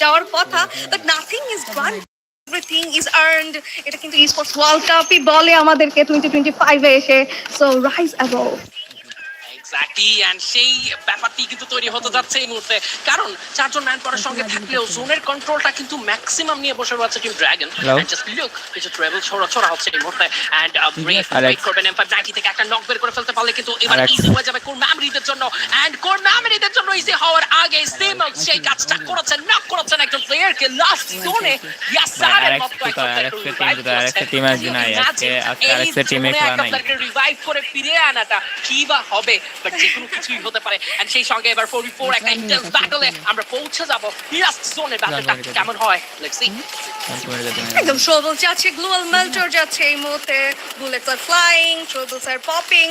যাওয়ার কথা but nothing is grant everything is earned এটা কিন্তু স্পোর্টস ওয়ার্ল্ড কাপই বলে আমাদেরকে টোয়েন্টি টোয়েন্টি ফাইভে এসে so rise above exactly and সেই ব্যাপারটি কিন্তু তৈরি হতে যাচ্ছে এই মুহূর্তে। কারণ চারজন ম্যান পাওয়ার সঙ্গে থাকলেও জোনের কন্ট্রোলটা কিন্তু ম্যাক্সিমাম নিয়ে বসে রয়েছে টিম ড্রাগন জাস্ট লুক কিছু ট্রাভেল ছোড়া ছোড়া হচ্ছে এই মুহূর্তে। And break. করবেন নাইনটি থেকে একটা নক বের করে ফেলতে পারলে কিন্তু এবার ইজি হয়ে যাবে কোর ম্যামরিদের জন্য। এন্ড কোর ম্যামরিদের জন্য ইজি হওয়ার আগে সিমল সেই কাজটা করেছেন নক করেছেন একজন প্লেয়ারকে লাস্ট জোনে ইয়াসারের মতো? একজন? Alex এর করছেন। team আজকে। আজকে- এ জোনে খেলা নাই। রিভাইভ করে ফিরে আনাটা কি বা হবে বাট যে কোনো কিছুই হতে পারে এন্ড সেই সঙ্গে এবার 4v4 একটা ইন্টেন্স ব্যাটলে আমরা পৌঁছে যাব লাস্ট জোনে ব্যাটলটা কেমন হয় লেটস সি একদম শোবল যাচ্ছে গ্লোয়াল মেল্টর যাচ্ছে এই মুহূর্তে bullets are flying throwables are popping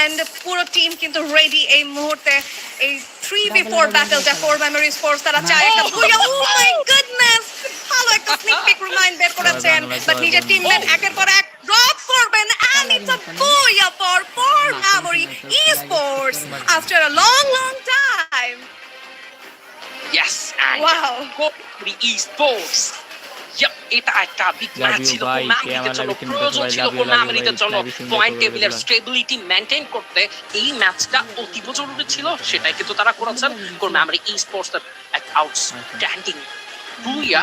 and পুরো টিম কিন্তু রেডি এই মুহূর্তে এই থ্রি বি ফোর ব্যাটলটা ফোর মেমোরি স্পোর্টস তারা চায় একটা বুয়া ও মাই গুডনেস ভালো একটা স্নিক পিক রিমাইন্ড বের করেছেন বাট নিজের টিমমেট একের পর এক ড্রপ করবেন and it's a booyah for four memory esports after a long long time yes and Wow. কোপরি স্পোর্টস Yup, এটা একটা বিগ ম্যাচ ছিল জন্য আমার love প্রয়োজন ছিল পয়েন্ট টেবিলের স্টেবিলিটি মেনটেন করতে এই ম্যাচটা অতীব জরুরি ছিল সেটাই কিন্তু তারা করেছেন। কোনামি ই স্পোর্টস এক আউটস্ট্যান্ডিং বুইয়া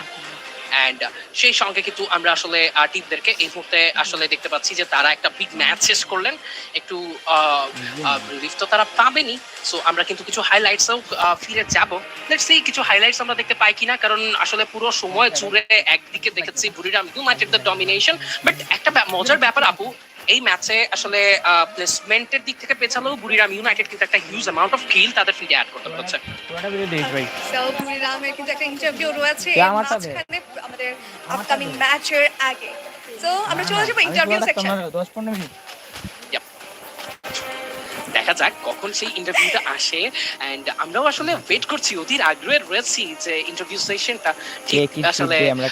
অ্যান্ড সেই সঙ্গে কিন্তু আমরা আসলে টিমদেরকে এই মুহূর্তে আসলে দেখতে পাচ্ছি যে তারা একটা বিগ ম্যাচ শেষ করলেন। একটু রিলিফ তো তারা পাবেনি। সো আমরা কিন্তু কিছু হাইলাইটসও ফিরে যাব। লেটস সি কিছু হাইলাইটস আমরা দেখতে পাই কিনা কারণ আসলে পুরো সময় জুড়ে একদিকে দেখেছি Buriram United the domination but একটা মজার ব্যাপার আপু এই ম্যাচে আসলে প্লেসমেন্টের দিক থেকে পেছালেও বুড়িরাম ইউনাইটেড কিন্তু একটা হিউজ অ্যামাউন্ট অফ কিল তাদের ফিল্ডে অ্যাড করতে হচ্ছে। সৌপুরিরামের কিন্তু একটা ইন্টারভিউ রয়েছে কে এর আমার আমাদের আপকামিং ম্যাচের আগে। তো আমরা চলে যাব ইন্টারভিউ সেকশন দশ পনেরো মিনিট দেখা যাক কখন সেই ইন্টারভিউটা আসে এন্ড আমরাও আসলে ওয়েট করছি অধীর আগ্রহে রয়েছি যে ইন্টারভিউ সেশনটা ঠিক আসলে আমরা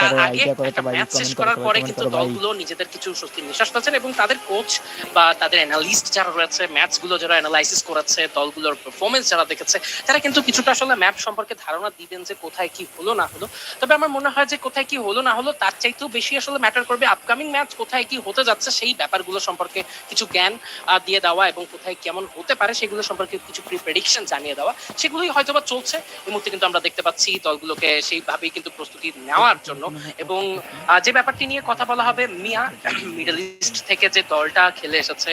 তার আগে একটা ম্যাচ শেষ করার পরে কিন্তু। দলগুলো নিজেদের কিছু স্বস্তির নিঃশ্বাস পাচ্ছেন এবং তাদের কোচ বা তাদের অ্যানালিস্ট যারা রয়েছে ম্যাচগুলো যারা অ্যানালাইসিস করেছে দলগুলোর পারফরমেন্স যারা দেখেছে তারা কিন্তু কিছুটা আসলে ম্যাপ সম্পর্কে ধারণা দিবেন যে কোথায় কি হলো না হলো। তবে আমার মনে হয় যে কোথায় কি হলো না হলো তার চাইতেও বেশি আসলে ম্যাটার করবে আপকামিং ম্যাচ কোথায় কি হতে যাচ্ছে সেই ব্যাপারগুলো সম্পর্কে কিছু জ্ঞান দিয়ে দেওয়া এবং কোথায় কেমন হতে পারে সেগুলো সম্পর্কে কিছু প্রি প্রেডিকশন জানিয়ে দেওয়া। সেগুলোই হয়তো বা চলছে। এই মুহূর্তে কিন্তু আমরা দেখতে পাচ্ছি দলগুলোকে সেইভাবেই কিন্তু প্রস্তুতি নেওয়ার জন্য। এবং যে ব্যাপারটি নিয়ে কথা বলা হবে মিয়া মিডল ইস্ট থেকে যে দলটা খেলে এসেছে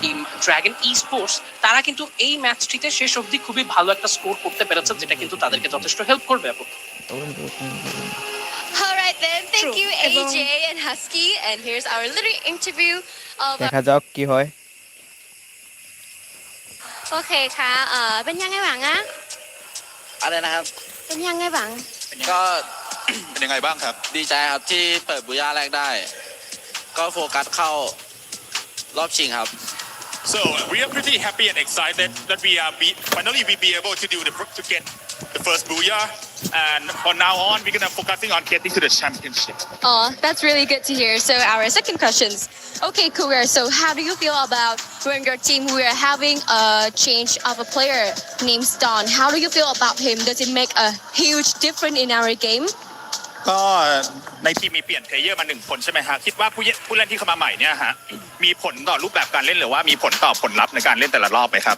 টিম ড্রাগন ই স্পোর্টস তারা কিন্তু এই ম্যাচটিতে শেষ অবধি খুবই ভালো একটা স্কোর করতে পেরেছে যেটা কিন্তু তাদেরকে যথেষ্ট হেল্প করবে আপু Alright then, thank True. you এবং- AJ and Husky, and here's our little interview of দেখা যাক কি হয়। โอเคค่ะ เอ่อเป็นยังไงบ้างอะอะไรนะครับ เป็นยังไงบ้างก็ เป็นยังไงบ้างครับ ดีใจครับที่เปิดบุย่าแรกได้ ก็โฟกัสเข้ารอบชิงครับ so uh, we are pretty happy and excited that we are be, finally we be able to do the to get the first booyah and from now on we're gonna focusing on getting to the championship Oh, that's really good to hear. So our second questions. Okay, Cougar. So how do you feel about when your team we are having a change of a player named Don? How do you feel about him? Does it make a huge difference in our game? ก็ในทีมมีเปลี่ยนเพลเยอร์มาหนึ่งคนใช่ไหมฮะคิดว่าผู้เล่นผู้เล่นที่เข้ามาใหม่เนี่ยฮะมีผลต่อรูปแบบการเล่นหรือว่ามีผลต่อผลลัพธ์ในการเล่นแต่ละรอบไหมครับ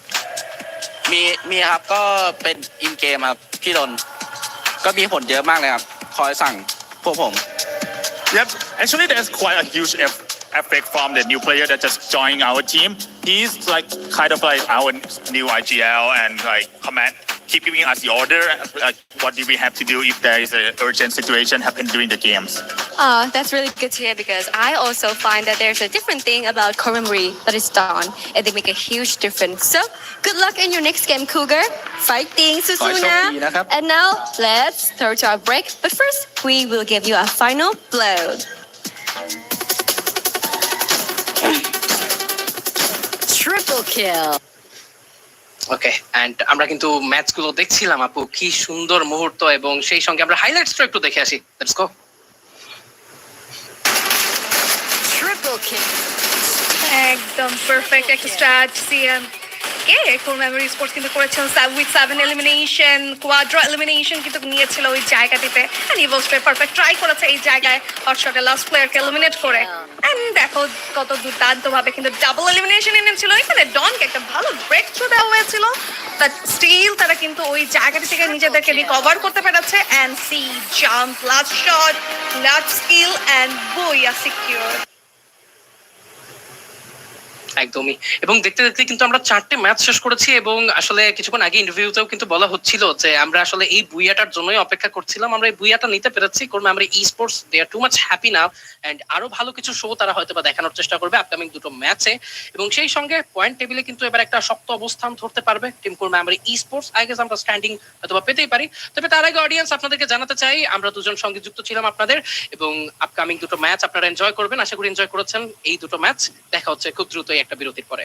มีมีครับก็เป็นอินเกมครับพี่ดนก็มีผลเยอะมากเลยครับคอยสั่งพวกผม Yep, actually there's quite a huge eff- effect from the new player that just joined our team. He's like kind of like our new IGL and like command, keep giving us the order. Like, what do we have to do if there is an urgent situation happen during the games? Uh, that's really good to hear because I also find that there's a different thing about Korean that is done, and they make a huge difference. So good luck in your next game, Cougar. Fighting, Susuna. And now let's throw to our break. But first, we will give you a final blow. Triple kill. Okay and আমরা কিন্তু ম্যাচগুলো দেখছিলাম আপু, কি সুন্দর মুহূর্ত এবং সেই সঙ্গে আমরা হাইলাইটসটা একটু দেখে আসি। লেটস গো একদম পারফেক্ট একটা স্টার্ট সিএম আগে কোর মেমোরি স্পোর্টস কিন্তু করেছেন with seven elimination quadra elimination কিন্তু নিয়েছিল ওই জায়গাটিতে। And Evo stray perfect try করেছে এই জায়গায়। হটশটে লাস্ট প্লেয়ারকে এলিমিনেট করে। এন্ড দেখো কত দুর্দান্ত ভাবে কিন্তু ডাবল এলিমিনেশন এনেছিল। এখানে ডনকে একটা ভালো ব্রেক থ্রু দেওয়া হয়েছিল। বাট স্টিল তারা কিন্তু ওই জায়গাটি থেকে নিজেদেরকে রিকভার করতে পেরেছে। And see jump last shot last skill and R secure একদমই। এবং দেখতে দেখতে কিন্তু আমরা চারটে ম্যাচ শেষ করেছি এবং আসলে কিছুক্ষণ আগে ইন্টারভিউতেও কিন্তু বলা হচ্ছিল যে আমরা আসলে এই বুইয়াটার জন্যই অপেক্ষা করছিলাম। আমরা এই বুইয়াটা নিতে পেরেছি। কারণ আমরা esports they are too much happy now and আরও ভালো কিছু শো তারা হয়তো বা দেখানোর চেষ্টা করবে আপকামিং দুটো ম্যাচে এবং সেই সঙ্গে পয়েন্ট টেবিলে কিন্তু এবার একটা শক্ত অবস্থান ধরতে পারবে। টিম কোরমা আমরা ই স্পোর্টস আই গেস আমরা স্ট্যান্ডিং হয়তো বা পেতেই পারি। তবে তার আগে অডিয়েন্স আপনাদেরকে জানাতে চাই, আমরা দুজন সঙ্গে যুক্ত ছিলাম আপনাদের এবং আপকামিং দুটো ম্যাচ আপনারা এনজয় করবেন। আশা করি এনজয় করেছেন এই দুটো ম্যাচ দেখা হচ্ছে খুব দ্রুতই একটা বিরতির পরে।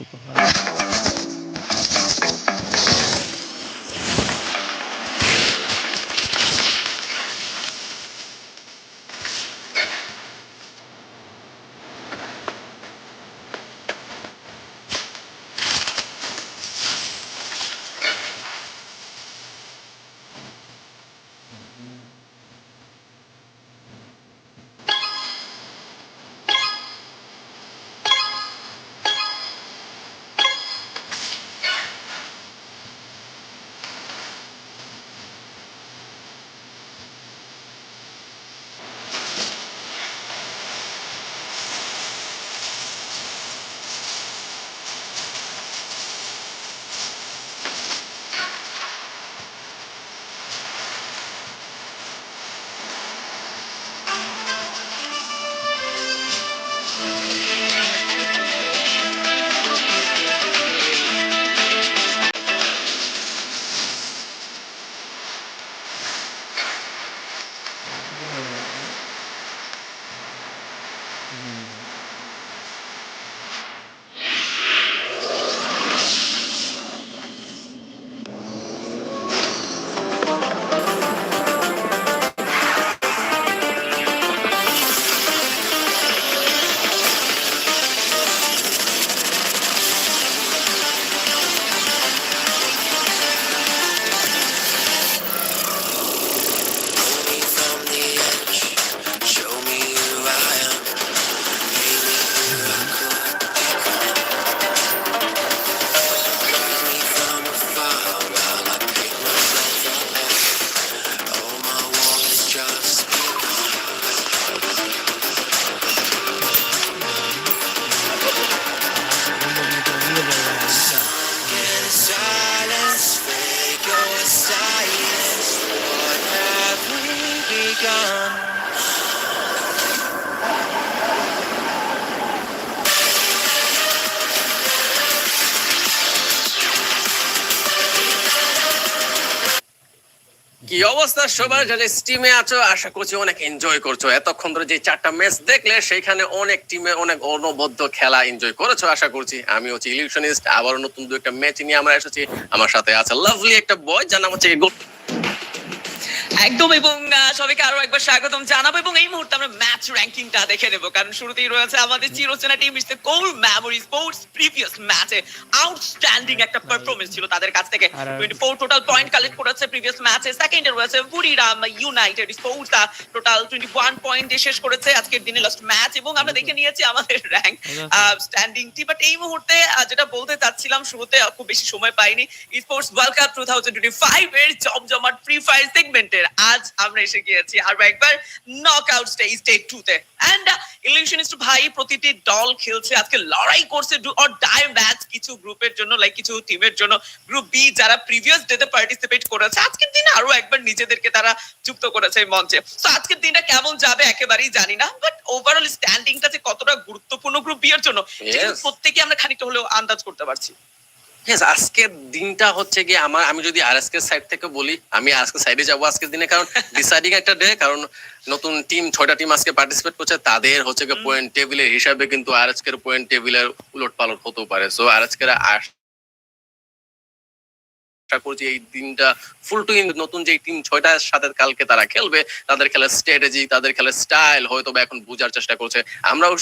disculpa. কি অবস্থা সবার? যারা স্টিমে আছো, আশা করছি অনেক এনজয় করছ। এতক্ষণ ধরে যে চারটা ম্যাচ দেখলে সেখানে অনেক টিমে অনেক অনবদ্য খেলা এনজয় করেছ, আশা করছি। আমি হচ্ছে ইলিউশনিস্ট আবার নতুন দু একটা ম্যাচ নিয়ে আমরা এসেছি। আমার সাথে আছে লাভলি একটা বয় যার নাম হচ্ছে একদম এবং সবাইকে আরও একবার স্বাগতম জানাব এবং এই মুহূর্তে আমরা ম্যাচ র্যাঙ্কিংটা দেখে নেব কারণ শুরুতেই রয়েছে আমাদের চিরচেনা team mister core memory esports ম্যাচে আউটস্ট্যান্ডিং একটা পারফরমেন্স ছিল তাদের কাছ থেকে। 24 টোটাল পয়েন্ট কালেক্ট করেছে প্রিভিয়াস ম্যাচে সেকেন্ডে রয়েছে বুড়িরাম ইউনাইটেড স্পোর্টস টোটাল 21 পয়েন্টে শেষ করেছে আজকের দিনে লাস্ট ম্যাচ এবং আমরা দেখে নিয়েছি আমাদের র্যাঙ্ক স্ট্যান্ডিংটি বাট এই মুহূর্তে যেটা বলতে চাচ্ছিলাম শুরুতে খুব বেশি সময় পাইনি sports world cup two thousand twenty five এর জমজমাট ফ্রি ফায়ার সেগমেন্টের আজ আমরা এসে গিয়েছি আরও একবার নক আউট স্টেজ টু তে। অ্যান্ড ইলিউশনিস্ট ভাই প্রতিটি দল খেলছে। আজকে লড়াই করছে ডু অর ডাই ম্যাচ কিছু গ্রুপের জন্য লাইক কিছু টিমের জন্য। গ্রুপ বি যারা প্রিভিয়াস ডেতে পার্টিসিপেট করেছে আজকের দিনে আরও একবার নিজেদেরকে তারা যুক্ত করেছে এই মঞ্চে। তো আজকের দিনটা কেমন যাবে একেবারেই জানি না বাট ওভারঅল স্ট্যান্ডিংটা যে কতটা গুরুত্বপূর্ণ গ্রুপ বি এর জন্য প্রত্যেকে আমরা খানিকটা হলেও আন্দাজ করতে পারছি। Yes, আজকের দিনটা হচ্ছে গিয়ে আমার আমি যদি আর এসকে সাইড থেকে বলি আমি আজকে সাইডে যাব আজকের দিনে। কারণ ডিসাইডিং একটা ডে কারণ নতুন টিম ছয়টা টিম আজকে পার্টিসিপেট করছে তাদের হচ্ছে পয়েন্ট টেবিলের হিসাবে কিন্তু আর এসকের পয়েন্ট টেবিলের উলট পালট হতেও পারে। সো আর এসকের আশা করছি এই দিনটা ফুল টু নতুন যে টিম ছয়টার সাথে কালকে তারা খেলবে, তাদের খেলার স্ট্র্যাটেজি তাদের খেলার স্টাইল হয়তো এখন বোঝার চেষ্টা করছে। আমরাও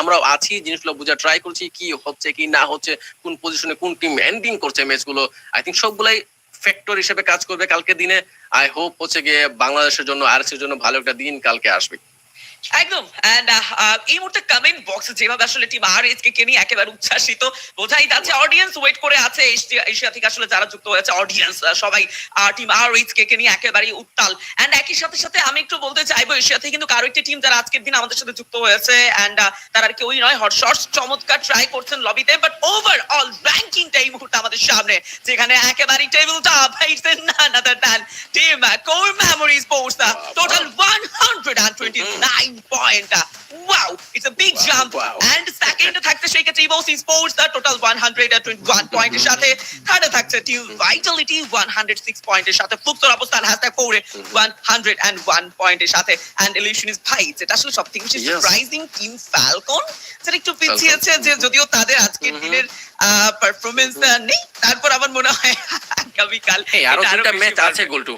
আমরাও আছি, জিনিসগুলো বোঝার ট্রাই করছি, কি হচ্ছে, কি না হচ্ছে, কোন পজিশনে কোন টিম এন্ডিং করছে ম্যাচগুলো আই থিঙ্ক সবগুলাই ফ্যাক্টর হিসেবে কাজ করবে কালকে দিনে। আই হোপ হচ্ছে গিয়ে বাংলাদেশের জন্য আর জন্য ভালো একটা দিন কালকে আসবে। একদম এন্ড এই মুহূর্তে কমেন্ট বক্সে যেভাবে আসলে টিম আর এসকে কে নিয়ে একেবারে উচ্ছ্বাসিত বোঝাই যাচ্ছে অডিয়েন্স ওয়েট করে আছে এশিয়া- থেকে আসলে যারা যুক্ত হয়েছে অডিয়েন্স সবাই টিম আর এসকে কে নিয়ে একেবারে উত্তাল। এন্ড একই সাথে সাথে আমি একটু বলতে চাইব এশিয়া থেকে কিন্তু কারও একটি টিম যারা আজকের দিন আমাদের সাথে যুক্ত হয়েছে এন্ড তারা আর কেউই নয় হটশটস চমৎকার ট্রাই করছেন লবিতে বাট ওভারঅল র্যাঙ্কিংটা এই মুহূর্তে আমাদের সামনে যেখানে একেবারে table top it's none other than team core memory esports 129 point wow it's a big Wow, jump wow. And সেকেন্ডে থাকছে সেই ক্ষেত্রে স্পোর্টস টোটাল 121 পয়েন্টের সাথে। থার্ডে থাকছে টিম ভাইটালিটি 106 পয়েন্টের সাথে। ফ্লুক্সের অবস্থান হ্যাশট্যাগ ফোরে 101 পয়েন্টের সাথে। এন্ড ইলিউশন ইজ ভাই যেটা আসলে সবথেকে বেশি. সারপ্রাইজিং টিম ফ্যালকন যেটা একটু পিছিয়েছে যে যদিও তাদের আজকের হুম। দিনের পারফরমেন্স নেই। তারপর আমার মনে হয় আগামীকাল আরও বেশি ম্যাচ আছে গোলটু।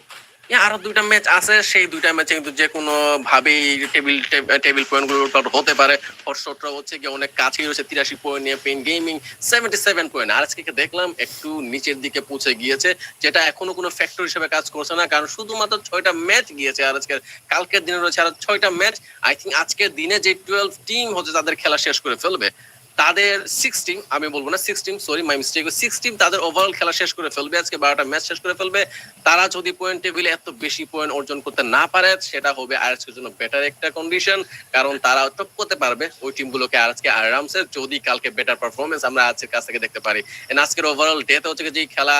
আরও দুইটা ম্যাচ আছে, সেই দুইটা ম্যাচে কিন্তু যে কোনো ভাবেই টেবিল টেবিল পয়েন্টগুলো হতে পারে। হর্ষটরা হচ্ছে গিয়ে অনেক কাছে রয়েছে, তিরাশি পয়েন্ট নিয়ে pen gaming seventy seven point আর আজকে দেখলাম, একটু নিচের দিকে পৌঁছে গিয়েছে, যেটা এখনও কোনো ফ্যাক্টর হিসেবে কাজ করছে না, কারণ শুধুমাত্র ছয়টা ম্যাচ গিয়েছে, আর আজকে কালকের দিনে রয়েছে আর ছয়টা ম্যাচ আই থিঙ্ক আজকের দিনে যে টুয়েলভ টিম হচ্ছে, তাদের খেলা শেষ করে ফেলবে। তাদের সিক্স টিম আমি বলব না six team sorry my mistake six team তাদের ওভারঅল খেলা শেষ করে ফেলবে, আজকে বারোটা ম্যাচ শেষ করে ফেলবে। তারা যদি পয়েন্ট টেবিলে এত বেশি পয়েন্ট অর্জন করতে না পারে, সেটা হবে আজকের জন্য বেটার একটা কন্ডিশন কারণ তারা টপ করতে পারবে ওই টিমগুলোকে আজকে আরামসে, যদি কালকে বেটার পারফরমেন্স আমরা আজকের কাছ থেকে দেখতে পারি। আজকের ওভারঅল ডেতে হচ্ছে যে খেলা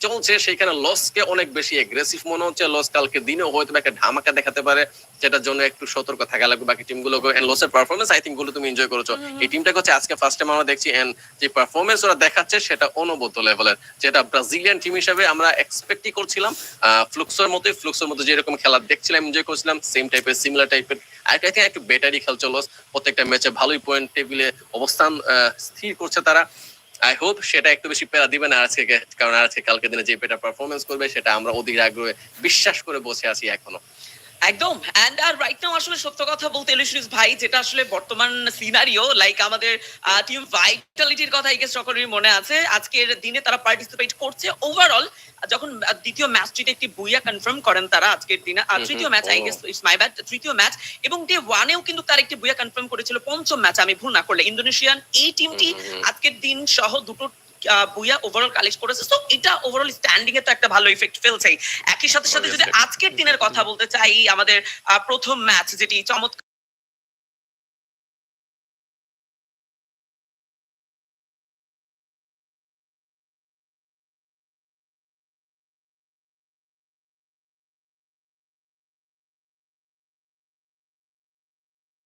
চলছে সেখানে লসকে অনেক বেশি এগ্রেসিভ মনে হচ্ছে। লস কালকে দিনেও হয়তো একটা ধামাকা দেখাতে পারে যেটার জন্য একটু সতর্ক থাকা লাগবে বাকি টিমগুলোকে এন্ড লসের পারফরমেন্স আই থিঙ্কগুলো তুমি এনজয় করেছ। এই টিমটাকে হচ্ছে আজকে ফার্স্ট টাইম আমরা দেখছি এন্ড যে পারফরমেন্স ওরা দেখাচ্ছে সেটা অনবদ্য লেভেলের যেটা ব্রাজিলিয়ান টিম হিসেবে আমরা এক্সপেক্টই করছিলাম ফ্লুক্সের মতোই ফ্লুক্সের মতো যেরকম খেলা দেখছিলাম এনজয় করছিলাম সেম টাইপের সিমিলার টাইপের আই থিঙ্ক একটু বেটারই খেলছে লস প্রত্যেকটা ম্যাচে ভালোই পয়েন্ট টেবিলে অবস্থান স্থির করছে তারা। আই হোপ সেটা একটু বেশি প্যারা দিবে না আজকে কারণ আজকে কালকে দিনে যে বেটার পারফরমেন্স করবে, সেটা আমরা অধীর আগ্রহে বিশ্বাস করে বসে আছি এখনও। একদম। এন্ড আর রাইট নাও আসলে সত্য কথা বলতে ভাই যেটা আসলে বর্তমান সিনারিও লাইক আমাদের টিম ভাইটালিটির কথা এই সকলেরই মনে আছে। আজকের দিনে তারা পার্টিসিপেট করছে ওভারঅল যখন দ্বিতীয় ম্যাচটিতে একটি বুইয়া কনফার্ম করেন তারা আজকের দিনে। আর তৃতীয় match I. Guess it's my bad তৃতীয় ম্যাচ এবং ডে ওয়ানেও কিন্তু তার একটি বুইয়া কনফার্ম করেছিল পঞ্চম ম্যাচ আমি ভুল না করলে। ইন্দোনেশিয়ান এই টিমটি। আজকের দিন সহ দুটো আহ, ওভারঅল কালেক্ট করেছে। তো এটা ওভারঅল স্ট্যান্ডিং এ তো একটা ভালো ইফেক্ট ফেলছেই। একই সাথে সাথে যদি আজকের দিনের কথা বলতে চাই আমাদের প্রথম ম্যাচ যেটি চমৎকার